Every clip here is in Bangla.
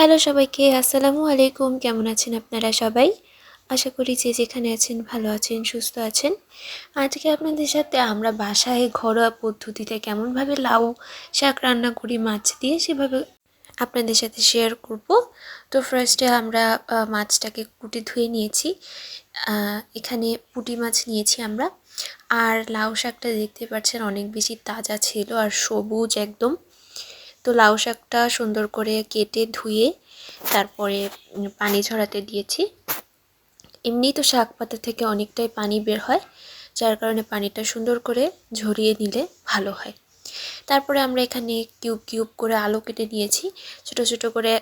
হ্যালো সবাইকে, আসসালামু আলাইকুম। কেমন আছেন আপনারা সবাই? আশা করি যে যেখানে আছেন ভালো আছেন, সুস্থ আছেন। আজকে আপনাদের সাথে আমরা বাসায় ঘরোয়া পদ্ধতিতে কেমনভাবে লাউ শাক রান্না করি, মাছ দিয়ে সেভাবে আপনাদের সাথে শেয়ার করব। তো ফার্স্টে আমরা মাছটাকে কুটি ধুয়ে নিয়েছি। এখানে পুঁটি মাছ নিয়েছি আমরা। আর লাউ শাকটা দেখতে পাচ্ছেন অনেক বেশি তাজা ছিল আর সবুজ একদম। তো লাউ শাকটা সুন্দর করে কেটে ধুয়ে তারপরে পানি ঝরাতে দিয়েছি। এমনি তো শাক পাতা থেকে অনেকটাই পানি বের হয়, যার কারণে পানিটা সুন্দর করে ঝরিয়ে নিলে ভালো হয়। তারপরে আমরা এখানে কিউব কিউব করে আলু কেটে নিয়েছি। ছোট ছোট করে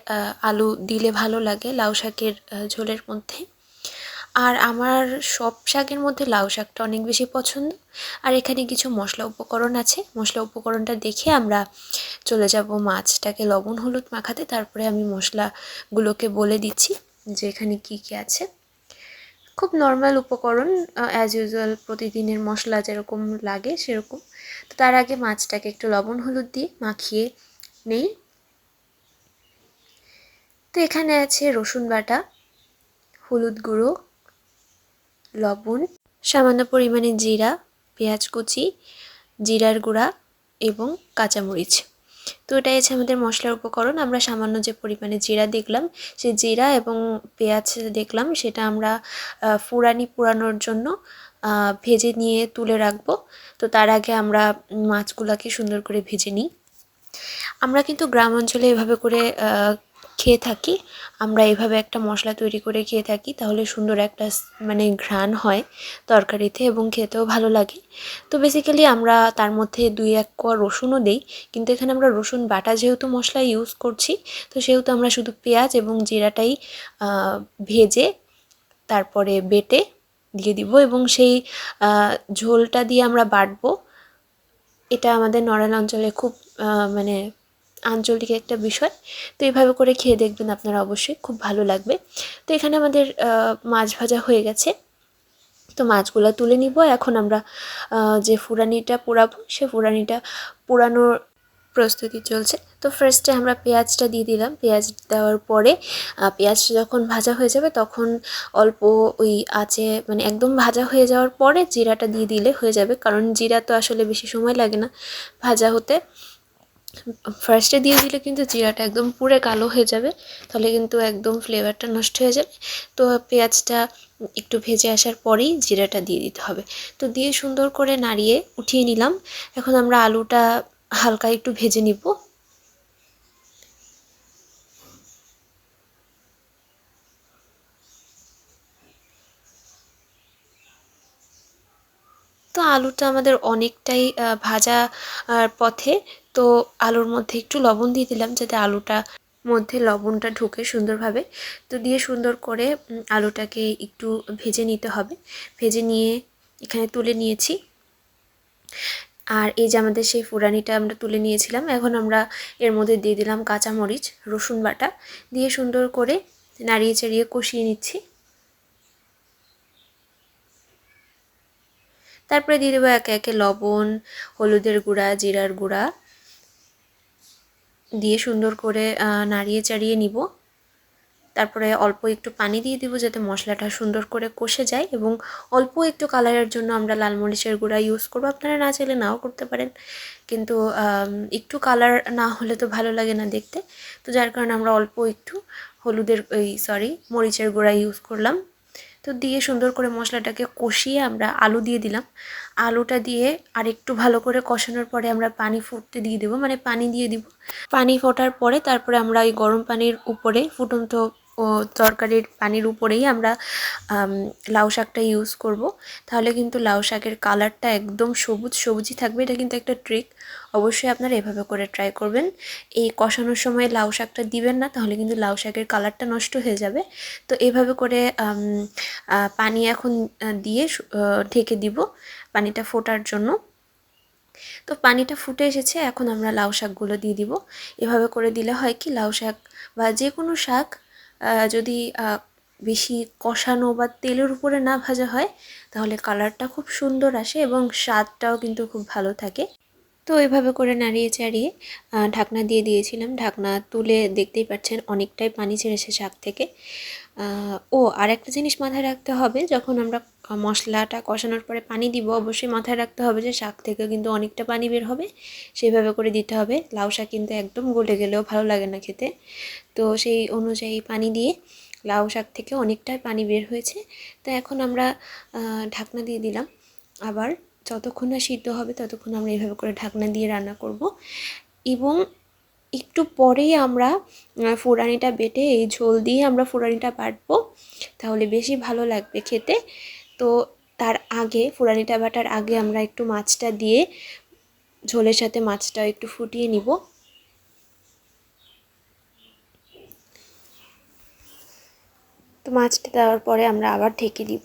আলু দিলে ভালো লাগে লাউ শাকের ঝোলের মধ্যে। আর আমার সব শাকের মধ্যে লাউ শাকটা অনেক বেশি পছন্দ। আর এখানে কিছু মশলা উপকরণ আছে। মশলা উপকরণটা দেখে আমরা চলে যাব মাছটাকে লবণ, হলুদ মাখাতে। তারপরে আমি মশলাগুলোকে বলে দিচ্ছি যে এখানে কি কি আছে। খুব নর্মাল উপকরণ অ্যাজ ইউজুয়াল প্রতিদিনের মশলা যেরকম লাগে সেরকম। তো তার আগে মাছটাকে একটু লবণ, হলুদ দিয়ে মাখিয়ে নেই। তো এখানে আছে রসুন বাটা, হলুদ গুঁড়ো লবণ, সামান্য পরিমাণে জিরা, পেঁয়াজ কুচি, জিরার গুঁড়া এবং কাঁচামরিচ। তো এটাই আছে আমাদের মশলার উপকরণ। আমরা সামান্য যে পরিমাণে জিরা দেখলাম, সেই জিরা এবং পেঁয়াজ দেখলাম, সেটা আমরা ফুরানি পুরানোর জন্য ভেজে নিয়ে তুলে রাখব। তো তার আগে আমরা মাছগুলোকে সুন্দর করে ভেজে নিই। আমরা কিন্তু গ্রাম অঞ্চলে এভাবে করে খেয়ে থাকি। আমরা এভাবে একটা মশলা তৈরি করে খেয়ে থাকি, তাহলে সুন্দর একটা মানে ঘ্রাণ হয় তরকারিতে এবং খেতেও ভালো লাগে। তো বেসিক্যালি আমরা তার মধ্যে দুই এক কোয়া রসুনও দেই, কিন্তু এখানে আমরা রসুন বাটা যেহেতু মশলা ইউজ করছি, তো সেহেতু আমরা শুধু পেঁয়াজ এবং জিরাটাই ভেজে তারপরে বেটে দিয়ে দিব এবং সেই ঝোলটা দিয়ে আমরা বাটবো। এটা আমাদের নড়াইল অঞ্চলে খুব মানে আঞ্চলিক একটা বিষয়। তো এইভাবে করে খেয়ে দেখবেন আপনারা অবশ্যই খুব ভালো লাগবে। তো এখানে আমাদের মাছ ভাজা হয়ে গেছে। তো মাছগুলো তুলে নিব। এখন আমরা যে ফুরানিটা পোড়াবো, সে ফুরানিটা পোড়ানোর প্রস্তুতি চলছে। তো ফার্স্টে আমরা পেঁয়াজটা দিয়ে দিলাম। পেঁয়াজ দেওয়ার পরে পেঁয়াজটা যখন ভাজা হয়ে যাবে, তখন অল্প ওই আঁচে মানে একদম ভাজা হয়ে যাওয়ার পরে জিরাটা দিয়ে দিলে হয়ে যাবে। কারণ জিরা তো আসলে বেশি সময় লাগে না ভাজা হতে। ফার্স্টে দিয়ে দিলে কিন্তু জিরাটা একদম পুরো কালো হয়ে যাবে, তাহলে কিন্তু একদম ফ্লেভারটা নষ্ট হয়ে যাবে। তো পেঁয়াজটা একটু ভেজে আসার পরেই জিরাটা দিয়ে দিতে হবে। তো দিয়ে সুন্দর করে নাড়িয়ে উঠিয়ে নিলাম। এখন আমরা আলুটা হালকা একটু ভেজে নিব। তো আলুটা আমাদের অনেকটাই ভাজা পথে তো আলুর মধ্যে একটু লবণ দিয়ে দিলাম যাতে আলুটা মধ্যে লবণটা ঢুকে সুন্দরভাবে। তো দিয়ে সুন্দর করে আলুটাকে একটু ভেজে নিতে হবে। ভেজে নিয়ে এখানে তুলে নিয়েছি। আর এই যে আমাদের সেই ফুরানিটা আমরা তুলে নিয়েছিলাম, এখন আমরা এর মধ্যে দিয়ে দিলাম কাঁচামরিচ, রসুন বাটা। দিয়ে সুন্দর করে নাড়িয়ে চাড়িয়ে কষিয়ে নিচ্ছি। তারপরে দিয়ে দেবো একে একে লবণ, হলুদের গুঁড়া, জিরার গুঁড়া। দিয়ে সুন্দর করে নাড়িয়ে চাড়িয়ে নিব। তারপরে অল্প একটু পানি দিয়ে দিব যাতে মশলাটা সুন্দর করে কষে যায় এবং অল্প একটু কালারের জন্য আমরা লাল মরিচের গুঁড়া ইউজ করব। আপনারা না চাইলে নাও করতে পারেন। কিন্তু একটু কালার না হলে তো ভালো লাগে না দেখতে। তো যার কারণে আমরা অল্প একটু হলুদের ওই সরি মরিচের গুঁড়া ইউজ করলাম। তো দিয়ে সুন্দর করে মশলাটাকে কষিয়ে আমরা আলু দিয়ে দিলাম। আলুটা দিয়ে আর একটু ভালো করে কষানোর পরে আমরা পানি ফুটতে দিয়ে দেবো মানে পানি দিয়ে দিব। পানি ফোটার পরে তারপরে আমরা ওই গরম পানির উপরে ফুটন্ত ও তরকারির পানির উপরেই আমরা লাউ শাকটা ইউজ করব। তাহলে কিন্তু লাউ শাকের কালারটা একদম সবুজ, সবুজই থাকবে। এটা কিন্তু একটা ট্রিক অবশ্যই আপনারা এভাবে করে ট্রাই করবেন। এই কষানোর সময় লাউ শাকটা দিবেন না, তাহলে কিন্তু লাউ শাকের কালারটা নষ্ট হয়ে যাবে। তো এভাবে করে পানি এখন দিয়ে ঢেকে দিব পানিটা ফোটার জন্য। তো পানিটা ফুটে এসেছে, এখন আমরা লাউ শাকগুলো দিয়ে দিব। এভাবে করে দিলে হয় কি, লাউ শাক বা যে কোনো শাক যদি বেশি কষানো বা তেলের উপরে না ভাজা হয়, তাহলে কালারটা খুব সুন্দর আসে এবং স্বাদটাও কিন্তু খুব ভালো থাকে। তো এভাবে করে নাড়িয়ে চাড়িয়ে ঢাকনা দিয়ে দিয়েছিলাম। ঢাকনা তুলে দেখতেই পাচ্ছেন অনেকটাই পানি ছেড়েছে শাক থেকে। ও আর একটা জিনিস মাথায় রাখতে হবে, যখন আমরা মশলাটা কষানোর পরে পানি দিব, অবশ্যই মাথায় রাখতে হবে যে শাক থেকে কিন্তু অনেকটা পানি বের হবে। সেইভাবে করে দিতে হবে। লাউ শাক কিন্তু একদম গলে গেলেও ভালো লাগে না খেতে। তো সেই অনুযায়ী পানি দিয়ে লাউ শাক থেকে অনেকটাই পানি বের হয়েছে। তো এখন আমরা ঢাকনা দিয়ে দিলাম। আবার যতক্ষণ না সিদ্ধ হবে ততক্ষণ আমরা এইভাবে করে ঢাকনা দিয়ে রান্না করব। এবং একটু পরেই আমরা ফোড়ানিটা বেটে এই ঝোল দিয়ে আমরা ফোড়ানিটা বাটবো। তাহলে বেশি ভালো লাগবে খেতে। তো তার আগে ফোড়ানিটা বাটার আগে আমরা একটু মাছটা দিয়ে, ঝোলের সাথে মাছটা একটু ফুটিয়ে নিব। তো মাছটা দেওয়ার পরে আমরা আবার ঢেকে দিব।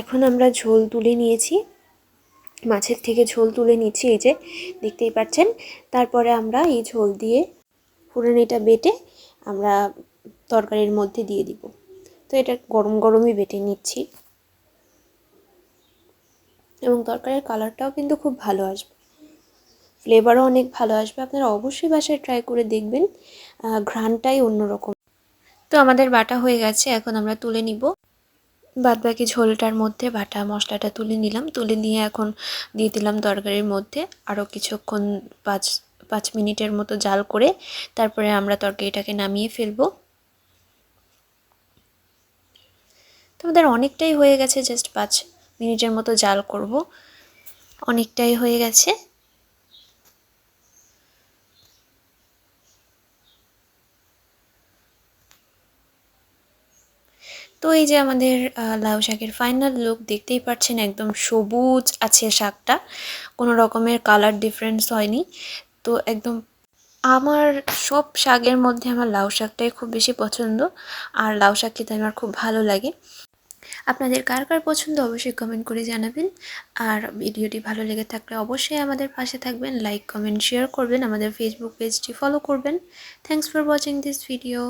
এখন আমরা ঝোল তুলে নিয়েছি। মাছের থেকে ঝোল তুলে নিচ্ছি, এই যে দেখতেই পাচ্ছেন। তারপরে আমরা এই ঝোল দিয়ে ফুরানিটা বেটে আমরা তরকারির মধ্যে দিয়ে দিব। তো এটা গরম গরমই বেটে নিচ্ছি। এবং তরকারির কালারটাও কিন্তু খুব ভালো আসবে। ফ্লেভারও অনেক ভালো আসবে। আপনারা অবশ্যই বাসায় ট্রাই করে দেখবেন। ঘ্রানটাই অন্যরকম। তো আমাদের বাটা হয়ে গেছে। এখন আমরা তুলে নিব। বাদ বাকি ঝোলটার মধ্যে বাটা, মশলাটা তুলে নিলাম। তুলে নিয়ে এখন দিয়ে দিলাম তরকারির মধ্যে। আরও কিছুক্ষণ পাঁচ পাঁচ মিনিটের মতো জাল করে তারপরে আমরা তরকারিটাকে নামিয়ে ফেলব। তো আমাদের অনেকটাই হয়ে গেছে জাস্ট পাঁচ মিনিটের মতো জাল করব। অনেকটাই হয়ে গেছে। তো এই যে আমাদের লাউ শাকের ফাইনাল লুক দেখতেই পাচ্ছেন একদম সবুজ আছে শাকটা। কোনো রকমের কালার ডিফারেন্স হয়নি। তো একদম আমার সব শাকের মধ্যে আমার লাউ শাকটাই খুব বেশি পছন্দ। আর লাউ শাক খেতে আমার খুব ভালো লাগে। আপনাদের কার কার পছন্দ অবশ্যই কমেন্ট করে জানাবেন। আর ভিডিওটি ভালো লেগে থাকলে অবশ্যই আমাদের পাশে থাকবেন লাইক কমেন্ট শেয়ার করবেন, আমাদের ফেসবুক পেজটি ফলো করবেন। Thanks for watching this video